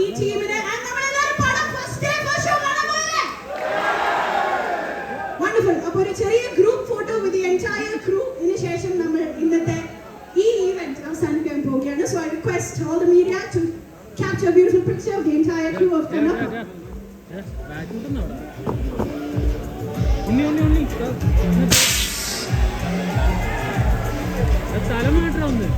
ഈ ടീമിനെ വണ്ടർഫുൾ അപ്പൊ ഒരു ചെറിയ group photo with entire crew ഇതിനു ശേഷം നമ്മൾ ഇന്നത്തെ ഈ ഈവെന്റ് അവസാനിക്കാൻ പോവുകയാണ്. So I request all the media to capture a beautiful picture of the entire crew of Kannappa ഇന്നി ഇന്നി ഉണ്ണി. തല മാറ്റം ഒന്ന്.